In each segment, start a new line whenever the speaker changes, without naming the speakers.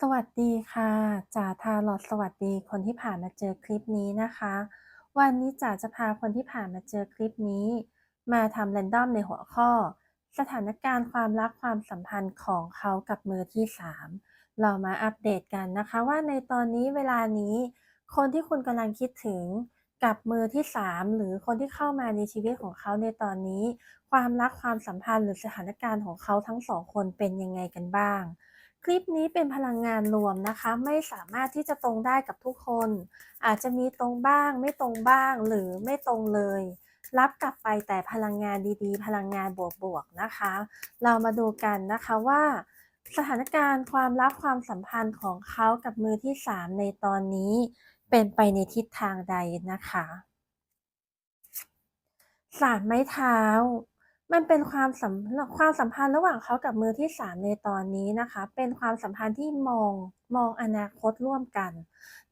สวัสดีค่ะจ๋าทาลอตสวัสดีคนที่ผ่านมาเจอคลิปนี้นะคะ วันนี้จ๋าจะพาคนที่ผ่านมาเจอคลิปนี้ มาทำแรนดอมในหัวข้อ สถานการณ์ความรักความสัมพันธ์ของเขากับมือที่ 3 เรามาอัปเดตกันนะคะ ว่าในตอนนี้เวลานี้ คนที่คุณกำลังคิดถึงกับมือที่ 3 หรือคนที่เข้ามาในชีวิตของเขาในตอนนี้ ความรักความสัมพันธ์หรือสถานการณ์ของเขาทั้งสองคนเป็นยังไงกันบ้าง คลิปนี้เป็นพลังงานรวมนะคะ ไม่สามารถที่จะตรงได้กับทุกคน อาจจะมีตรงบ้าง ไม่ตรงบ้างหรือไม่ตรงเลย รับกลับไปแต่พลังงานดีๆ พลังงานบวกๆนะคะ เรามาดูกันนะคะว่า สถานการณ์ความรักความสัมพันธ์ของเขากับมือที่ 3 ในตอนนี้ เป็นไปในทิศทางใดนะคะสามไม้เท้า มันเป็นความสัมความสัมพันธ์ระหว่างเขากับมือที่3ในตอนนี้นะคะ เป็นความสัมพันธ์ที่มองมองอนาคตร่วมกัน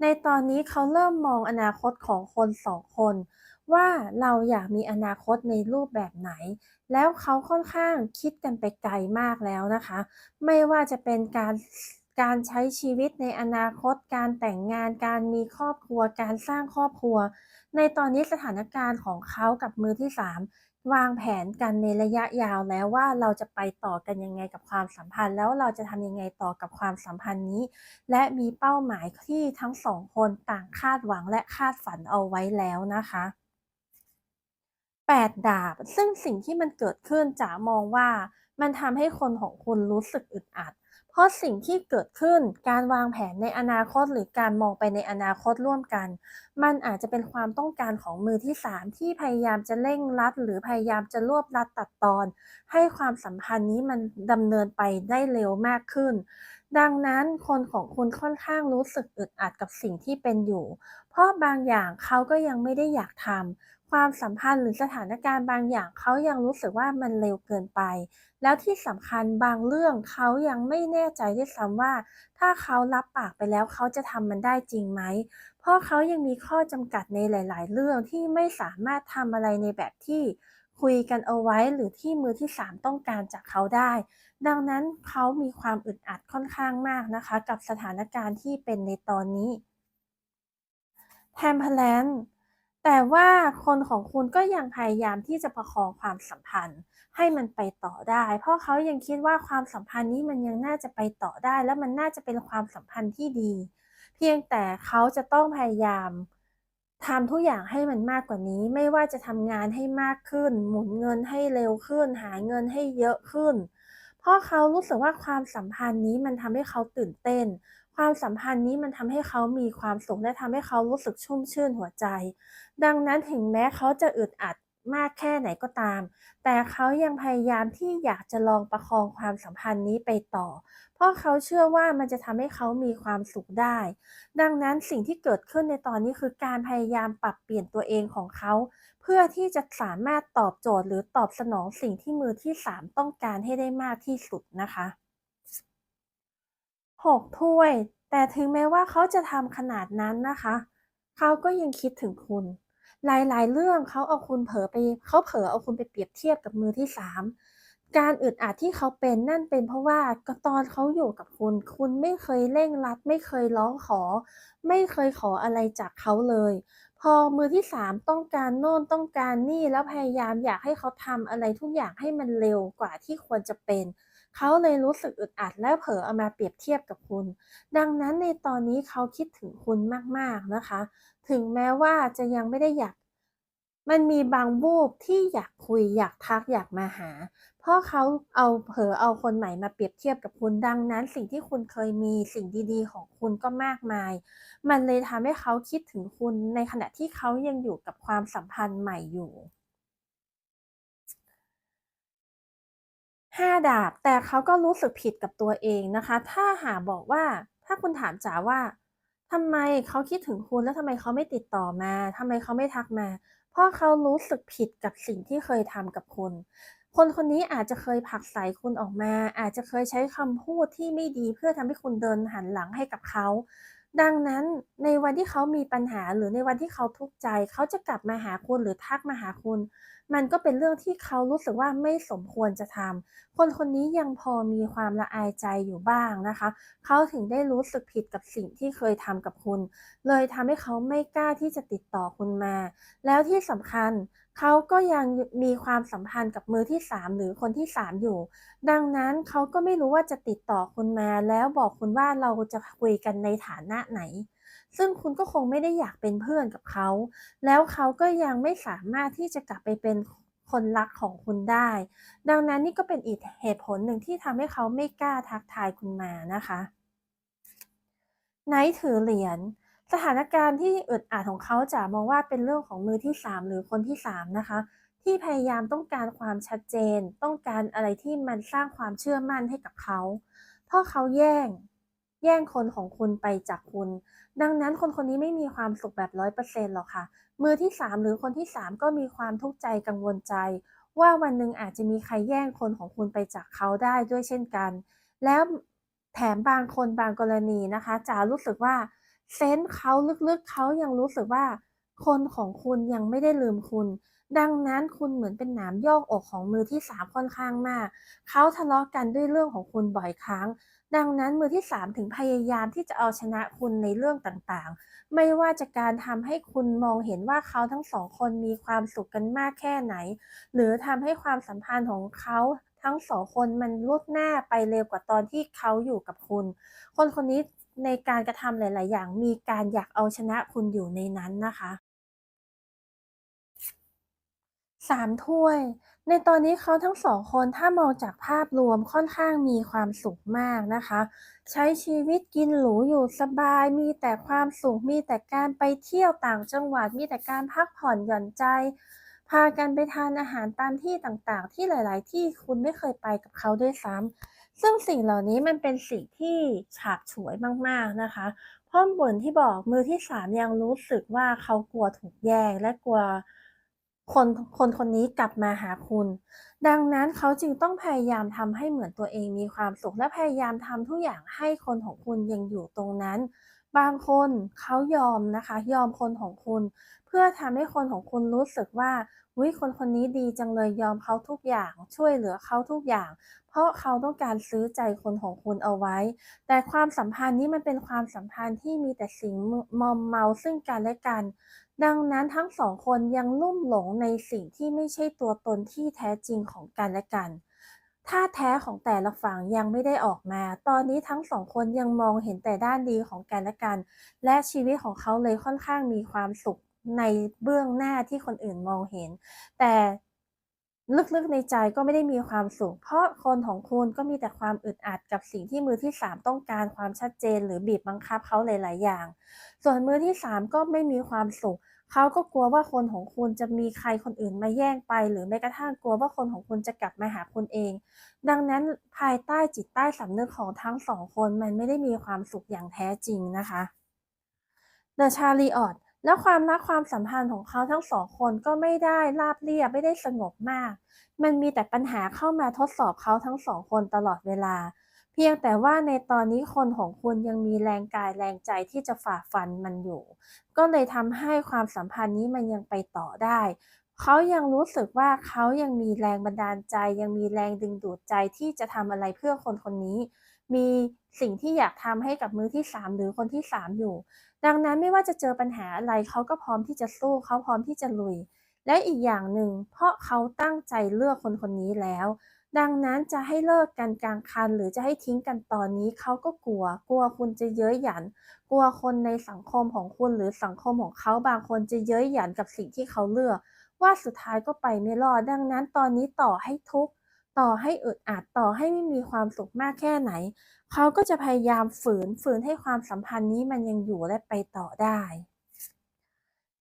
ในตอนนี้เขาเริ่มมองอนาคตของคนสองคน ว่าเราอยากมีอนาคตในรูปแบบไหน แล้วเขาค่อนข้างคิดกันไปไกลมากแล้วนะคะ ไม่ว่าจะเป็นการการใช้ชีวิตในอนาคต การแต่งงาน การมีครอบครัว การสร้างครอบครัว ในตอนนี้สถานการณ์ของเขากับมือที่3 วางแผนกันในระยะยาวแล้วว่าเราจะไปต่อกันยังไงกับความสัมพันธ์ แล้วเราจะทำยังไงต่อกับความสัมพันธ์นี้ และมีเป้าหมายที่ทั้งสองคนต่างคาดหวังและคาดฝันเอาไว้แล้วนะคะ8ดาบ ซึ่งสิ่งที่มันเกิดขึ้นจ๋ามองว่ามันทำให้คนของคุณรู้สึกอึดอัด ราะสิ่งที่เกิดขึ้นการวางแผนในอนาคตหรือการมองไปในอนาคตร่วมกัน มันอาจจะเป็นความต้องการของมือที่ 3 ที่พยายามจะเร่งรัด หรือพยายามจะรวบรัดตัดตอน ให้ความสัมพันธ์นี้มันดำเนินไปได้เร็วมากขึ้น ดังนั้นคนของคุณค่อนข้างรู้สึกอึดอัดกับสิ่งที่เป็นอยู่ เพราะบางอย่างเขาก็ยังไม่ได้อยากทำ ความสัมพันธ์หรือสถานการณ์บางอย่างเขายังรู้สึกว่ามันเร็วเกินไป แล้วที่สำคัญบางเรื่องเขายังไม่แน่ใจด้วยซ้ำว่า ถ้าเขารับปากไปแล้วเขาจะทำมันได้จริงไหม เพราะเขายังมีข้อจำกัดในหลาย ๆ เรื่องที่ไม่สามารถทำอะไรในแบบที่คุยกันเอาไว้หรือที่มือที่ 3 ต้องการจากเขาได้ ดังนั้นเขามีความอึดอัดค่อนข้างมากนะคะ กับสถานการณ์ที่เป็นในตอนนี้แทมเพลน แต่ว่าคนของคุณก็ยังพยายามที่จะประคองความสัมพันธ์ ให้มันไปต่อได้ เพราะเขายังคิดว่าความสัมพันธ์นี้มันยังน่าจะไปต่อได้ และมันน่าจะเป็นความสัมพันธ์ที่ดี เพียงแต่เขาจะต้องพยายามทำทุกอย่างให้มันมากกว่านี้ ไม่ว่าจะทำงานให้มากขึ้น หมุนเงินให้เร็วขึ้น หาเงินให้เยอะขึ้น เพราะเขารู้สึกว่าความสัมพันธ์นี้มันทำให้เขาตื่นเต้น ความสัมพันธ์นี้มันทำให้เขามีความสุขและทำให้เขารู้สึกชุ่มชื่นหัวใจ ดังนั้นถึงแม้เขาจะอึดอัดมากแค่ไหนก็ตาม แต่เขายังพยายามที่อยากจะลองประคองความสัมพันธ์นี้ไปต่อ เพราะเขาเชื่อว่ามันจะทำให้เขามีความสุขได้ ดังนั้นสิ่งที่เกิดขึ้นในตอนนี้คือการพยายามปรับเปลี่ยนตัวเองของเขา เพื่อที่จะสามารถตอบโจทย์หรือตอบสนองสิ่งที่มือที่ 3 ต้องการให้ได้มากที่สุดนะคะ 6 ถ้วย แต่ถึงแม้ว่าเขาจะทำขนาดนั้นนะคะ เขาก็ยังคิดถึงคุณ หลายๆ เรื่องเขาเอาคุณเผลอไปเขาเผลอเอาคุณไปเปรียบเทียบกับมือที่ 3 การอึดอัดที่เขาเป็นนั่นเป็นเพราะว่าตอนเขาอยู่กับคุณ คุณไม่เคยเร่งรัด ไม่เคยร้องขอ ไม่เคยขออะไรจากเขาเลย พอมือที่ 3 ต้องการโน่นต้องการนี่แล้วพยายามอยากให้เขาทำอะไรทุกอย่างให้มันเร็วกว่าที่ควรจะเป็น เขาเลยรู้สึกอึดอัดและเผลอเอามาเปรียบเทียบกับคุณ ดังนั้นในตอนนี้เขาคิดถึงคุณมากๆนะคะ ถึงแม้ว่าจะยังไม่ได้อยาก มันมีบางวูบที่อยากคุยอยากทักอยากมาหา เพราะเขาเอาเผลอเอาคนใหม่มาเปรียบเทียบกับคุณดังนั้น สิ่งที่คุณเคยมีสิ่งดีๆ ของคุณก็มากมาย มันเลยทำให้เขาคิดถึงคุณในขณะที่เขายังอยู่กับความสัมพันธ์ใหม่อยู่ 5 ดาบ แต่เขาก็รู้สึกผิดกับตัวเองนะคะ ถ้าหาบอกว่าถ้าคุณถามจ๋าว่าทำไมเขาคิดถึงคุณแล้วทำไมเขาไม่ติดต่อมาทำไมเขาไม่ทักมา เพราะเขารู้สึกผิดกับสิ่งที่เคยทำกับคุณ คนคนนี้อาจจะเคยผลักไสคุณออกมา อาจจะเคยใช้คำพูดที่ไม่ดีเพื่อทำให้คุณเดินหันหลังให้กับเขาดังนั้นในวันที่เขามีปัญหาหรือในวันที่เขาทุกข์ใจ เขาจะกลับมาหาคุณหรือทักมาหาคุณ มันก็เป็นเรื่องที่เขารู้สึกว่าไม่สมควรจะทำคนคนนี้ยังพอมีความละอายใจอยู่บ้างนะคะ เขาถึงได้รู้สึกผิดกับสิ่งที่เคยทำกับคุณ เลยทำให้เขาไม่กล้าที่จะติดต่อคุณมา แล้วที่สำคัญเขาก็ยังมีความสัมพันธ์กับมือที่ 3 หรือคนที่ 3 อยู่ ดังนั้นเขาก็ไม่รู้ว่าจะติดต่อคุณมา แล้วบอกคุณว่าเราจะคุยกันในฐานะไหน ซึ่งคุณก็คงไม่ได้อยากเป็นเพื่อนกับเขา แล้วเขาก็ยังไม่สามารถที่จะกลับไปเป็นคนรักของคุณได้ ดังนั้นนี่ก็เป็นอีกเหตุผลหนึ่งที่ทำให้เขาไม่กล้าทักทายคุณมานะคะไนท์ถือเหรียญสถานการณ์ที่อึดอัดของเขาจะมองว่าเป็นเรื่องของมือที่ 3 หรือคนที่3นะคะ ที่พยายามต้องการความชัดเจน ต้องการอะไรที่มันสร้างความเชื่อมั่นให้กับเขา เพราะเขาแย่ง แย่งคนของคุณไปจากคุณ ดังนั้นคนคนนี้ไม่มีความสุขแบบร้อยเปอร์เซ็นต์หรอกค่ะ มือที่3หรือคนที่3ก็มีความทุกข์ใจกังวลใจ ว่าวันหนึ่งอาจจะมีใครแย่งคนของคุณไปจากเขาได้ด้วยเช่นกัน แล้วแถมบางคนบางกรณีนะคะจะรู้สึกว่าเซนส์เขาลึกๆเขายังรู้สึกว่า คนของคุณยังไม่ได้ลืมคุณ ดังนั้นคุณเหมือนเป็นหนามยอกอกของมือที่3ค่อนข้างมาก เขาทะเลาะกันด้วยเรื่องของคุณบ่อยครั้ง ดังนั้นมือที่ 3 ถึงพยายามที่จะเอาชนะคุณในเรื่องต่างๆ ไม่ว่าจะการทำให้คุณมองเห็นว่าเขาทั้งสองคนมีความสุขกันมากแค่ไหน หรือทำให้ความสัมพันธ์ของเขาทั้งสองคนมันลุดหน้าไปเร็วกว่าตอนที่เขาอยู่กับคุณ คนคนนี้ในการกระทำหลาย ๆ อย่าง มีการอยากเอาชนะคุณอยู่ในนั้นนะคะสามถ้วย ในตอนนี้เขาทั้งสองคนถ้ามองจากภาพรวมค่อนข้างมีความสุขมากนะคะ ใช้ชีวิตกินหรูอยู่สบาย มีแต่ความสุข มีแต่การไปเที่ยวต่างจังหวัด มีแต่การพักผ่อนหย่อนใจ พากันไปทานอาหารตามที่ต่างๆ ที่หลาย ๆ ที่คุณไม่เคยไปกับเขาด้วยซ้ำซึ่งสิ่งเหล่านี้มันเป็นสิ่งที่ฉาบฉวยมากๆนะคะเพราะเหมือนที่บอกมือที่สามยังรู้สึกว่าเขากลัวถูกแย่งและกลัว คนคนคนนี้กลับมาหาคุณ ดังนั้นเขาจึงต้องพยายามทำให้เหมือนตัวเองมีความสุข และพยายามทำทุกอย่างให้คนของคุณยังอยู่ตรงนั้น บางคนเขายอมนะคะ ยอมคนของคุณ เพื่อทำให้คนของคุณรู้สึกว่าวิคนคนนี้ดีจังเลยยอมเขาทุกอย่าง ช่วยเหลือเขาทุกอย่าง เพราะเขาต้องการซื้อใจคนของคุณเอาไว้ แต่ความสัมพันธ์นี้มันเป็นความสัมพันธ์ที่มีแต่สิ่งมอมเมาซึ่งกันและกัน ดังนั้นทั้งสองคนยังลุ่มหลงในสิ่งที่ไม่ใช่ตัวตนที่แท้จริงของกันและกันถ้าแท้ของแต่ละฝั่งยังไม่ได้ออกมา ตอนนี้ทั้งสองคนยังมองเห็นแต่ด้านดีของกันและกัน และชีวิตของเขาเลยค่อนข้างมีความสุขในเบื้องหน้าที่คนอื่นมองเห็น แต่ ลึกๆในใจก็ไม่ได้มีความสุข เพราะคนของคุณก็มีแต่ความอึดอัดกับสิ่งที่มือที่ 3 ต้องการความชัดเจน หรือบีบบังคับเขาหลาย ๆ อย่าง ส่วนมือที่ 3 ก็ไม่มีความสุขเขาก็กลัวว่าคนของคุณจะมีใครคนอื่นมาแย่งไป หรือแม้กระทั่งกลัวว่าคนของคุณจะกลับมาหาคุณเอง ดังนั้นภายใต้จิตใต้สำนึกของทั้งสองคนมันไม่ได้มีความสุขอย่างแท้จริงนะคะ The Chariot แล้วความรักความสัมพันธ์ของเขาทั้งสองคนก็ไม่ได้ราบเรียบไม่ได้สงบมาก มันมีแต่ปัญหาเข้ามาทดสอบเขาทั้งสองคนตลอดเวลา เพียงแต่ว่าในตอนนี้คนของคุณยังมีแรงกายแรงใจที่จะฝ่าฟันมันอยู่ ก็เลยทำให้ความสัมพันธ์นี้มันยังไปต่อได้ เขายังรู้สึกว่าเขายังมีแรงบันดาลใจ ยังมีแรงดึงดูดใจที่จะทำอะไรเพื่อคนคนนี้ มีสิ่งที่อยากทำให้กับมือที่ 3 หรือคนที่ 3 อยู่ ดังนั้นไม่ว่าจะเจอปัญหาอะไรเขาก็พร้อมที่จะสู้เขาพร้อมที่จะลุย และอีกอย่างหนึ่ง เพราะเขาตั้งใจเลือกคนคนนี้แล้ว ดังนั้นจะให้เลิกกันกลางคัน หรือจะให้ทิ้งกันตอนนี้เขาก็กลัว กลัวคุณจะเย้ยหยัน กลัวคนในสังคมของคุณหรือสังคมของเขาบางคนจะเย้ยหยันกับสิ่งที่เขาเลือก ว่าสุดท้ายก็ไปไม่รอดดังนั้นตอนนี้ต่อให้ทุกข์ ต่อให้อึดอัดต่อให้ไม่มีความสุขมากแค่ไหน เขาก็จะพยายามฝืนฝืนให้ความสัมพันธ์นี้มันยังอยู่และไปต่อได้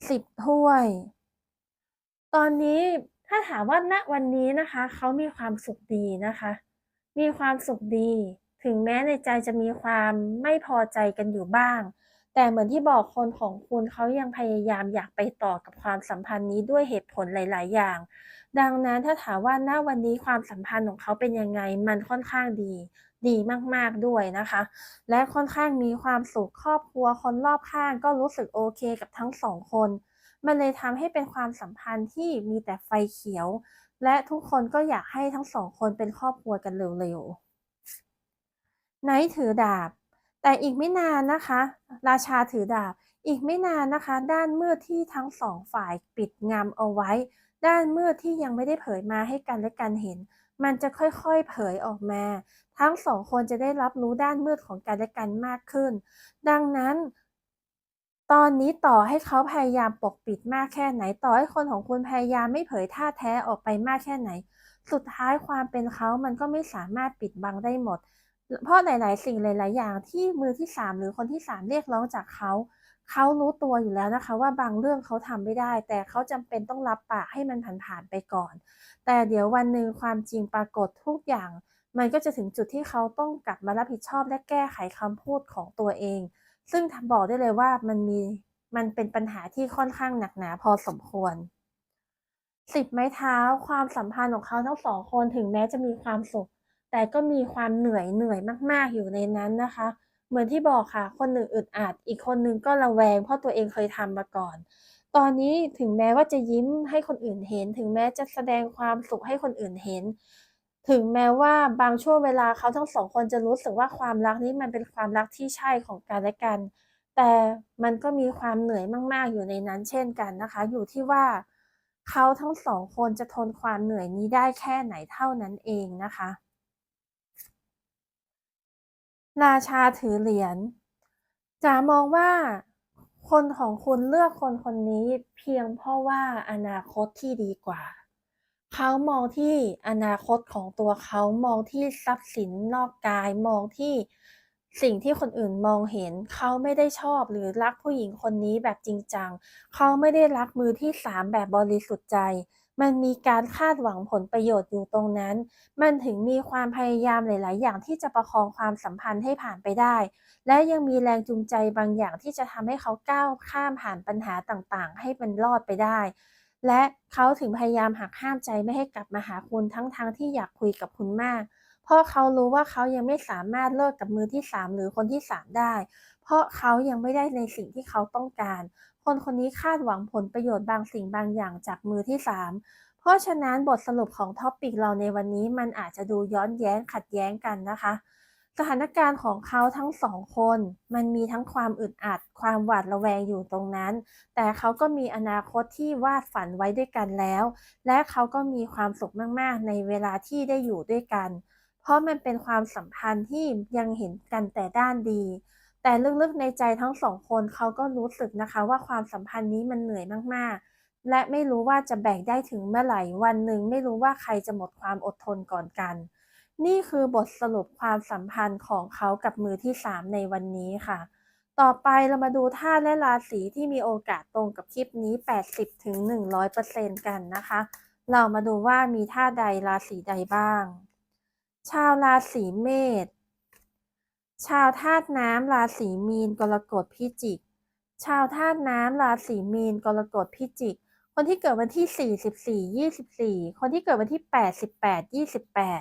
สิบถ้วย ตอนนี้ถ้าถามว่าณวันนี้นะคะ เขามีความสุขดีนะคะ มีความสุขดี ถึงแม้ในใจจะมีความไม่พอใจกันอยู่บ้าง แต่เหมือนที่บอกคนของคุณเขายังพยายามอยากไปต่อกับความสัมพันธ์นี้ด้วยเหตุผลหลาย ๆ อย่างดังนั้นถ้าถามว่าณวันนี้ความสัมพันธ์ของเขาเป็นยังไง มันค่อนข้างดีดีมากๆด้วยนะคะ และค่อนข้างมีความสุขครอบครัวคนรอบข้างก็รู้สึกโอเคกับทั้ง2คน มันเลยทำให้เป็นความสัมพันธ์ที่มีแต่ไฟเขียว และทุกคนก็อยากให้ทั้ง2คนเป็นครอบครัวกันเร็วๆ Knight ถือดาบ แต่อีกไม่นานนะคะ ราชาถือดาบ อีกไม่นานนะคะ ด้านมืดที่ทั้ง2ฝ่ายปิดงำเอาไว้ ด้านมืดที่ยังไม่ได้เผยมาให้กันและกันเห็น มันจะค่อยๆเผยออกมา ทั้ง2คนจะได้รับรู้ด้านมืดของกันและกันมากขึ้น ดังนั้น ตอนนี้ต่อให้เขาพยายามปกปิดมากแค่ไหน ต่อให้คนของคุณพยายามไม่เผยท่าแท้ออกไปมากแค่ไหน สุดท้ายความเป็นเขามันก็ไม่สามารถปิดบังได้หมด เพราะหลาย ๆ สิ่งหลาย ๆ อย่างที่มือที่3หรือคนที่3เรียกร้องจากเขา เขารู้ตัวอยู่แล้วนะคะ ว่าบางเรื่องเขาทำไม่ได้ แต่เขาจำเป็นต้องรับปากให้มันผ่านๆไปก่อน แต่เดี๋ยววันหนึ่งความจริงปรากฏทุกอย่าง มันก็จะถึงจุดที่เขาต้องกลับมารับผิดชอบและแก้ไขคำพูดของตัวเอง ซึ่งทบอกได้เลยว่ามันมีมันเป็นปัญหาที่ค่อนข้างหนักหนาพอสมควร10ไม้เท้าความสัมพันธ์ของเขาทั้ง2คนถึงแม้จะมีความสุข แต่ก็มีความเหนื่อยเหนื่อยมาก ๆอยู่ในนั้นนะคะ เหมือนที่บอกค่ะ คนหนึ่งอึดอัด อีกคนหนึ่งก็ระแวง เพราะตัวเองเคยทำมาก่อน ตอนนี้ถึงแม้ว่าจะยิ้มให้คนอื่นเห็น ถึงแม้จะแสดงความสุขให้คนอื่นเห็น ถึงแม้ว่าบางช่วงเวลาเขาทั้ง2คนจะรู้สึกว่าความรักนี้มันเป็นความรักที่ใช่ของกันและกัน แต่มันก็มีความเหนื่อยมาก ๆ อยู่ในนั้นเช่นกันนะคะ อยู่ที่ว่าเขาทั้ง2คนจะทนความเหนื่อยนี้ได้แค่ไหนเท่านั้นเองนะคะ ราชาถือเหรียญจ๋ามองว่า คนของคุณเลือกคนคนนี้เพียงเพราะว่าอนาคตที่ดีกว่า เขามองที่อนาคตของตัวเขามองที่ทรัพย์สินนอกกายมองที่สิ่งที่คนอื่นมองเห็น เขาไม่ได้ชอบหรือรักผู้หญิงคนนี้แบบจริงจัง เขาไม่ได้รักมือที่3แบบบริสุทธิ์ใจ มันมีการคาดหวังผลประโยชน์อยู่ตรงนั้น มันถึงมีความพยายามหลาย ๆ อย่างที่จะประคองความสัมพันธ์ให้ผ่านไปได้ และยังมีแรงจูงใจบางอย่างที่จะทำให้เขาก้าวข้ามผ่านปัญหาต่าง ๆ ให้มันรอดไปได้ และเขาถึงพยายามหักห้ามใจไม่ให้กลับมาหาคุณทั้ง ๆที่อยากคุยกับคุณมากเพราะเขารู้ว่าเขายังไม่สามารถเลิกกับมือที่ 3 หรือคนที่ 3 ได้ เพราะเขายังไม่ได้ในสิ่งที่เขาต้องการ คนคนนี้คาดหวังผลประโยชน์บางสิ่งบางอย่างจากมือที่ 3 เพราะฉะนั้นบทสรุปของ topic เราในวันนี้มันอาจจะดูย้อนแย้งขัดแย้งกันนะคะ สถานการณ์ของเขาทั้ง2คน มันมีทั้งความอึดอัด ความหวาดระแวงอยู่ตรงนั้น แต่เขาก็มีอนาคตที่วาดฝันไว้ด้วยกันแล้ว และเขาก็มีความสุขมากๆ ในเวลาที่ได้อยู่ด้วยกัน เพราะมันเป็นความสัมพันธ์ที่ยังเห็นกันแต่ด้านดี แต่ลึกๆในใจทั้ง2คนเขาก็รู้สึกนะคะว่าความสัมพันธ์นี้มันเหนื่อยมากๆ และไม่รู้ว่าจะแบ่งได้ถึงเมื่อไหร่วันหนึ่งไม่รู้ว่าใครจะหมดความอดทนก่อนกัน นี่คือบทสรุปความสัมพันธ์ของเขากับมือที่ 3 ในวันนี้ค่ะ ต่อไปเรามาดูธาตุและราศีที่มีโอกาสตรงกับคลิปนี้ 80-100%กันนะคะ เรามาดูว่ามีธาตุใดราศีใดบ้าง ชาวราศีเมษ ชาวธาตุน้ำราศีมีนกรกฎพิจิก ชาวธาตุน้ำราศีมีนกรกฎพิจิก คนที่เกิดวันที่ 4 14 24 คนที่เกิดวันที่ 8 18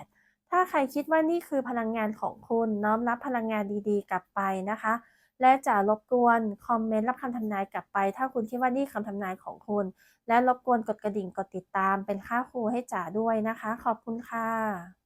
28 ถ้าใครคิดว่านี่คือพลังงานของคุณน้อมรับพลังงานดีๆ กลับไปนะคะ และจะรบกวนคอมเมนต์รับคำทำนายกลับไป ถ้าคุณคิดว่านี่คำทำนายของคุณ และรบกวนกดกระดิ่งกดติดตามเป็นค่าครูให้จ๋าด้วยนะคะ ขอบคุณค่ะ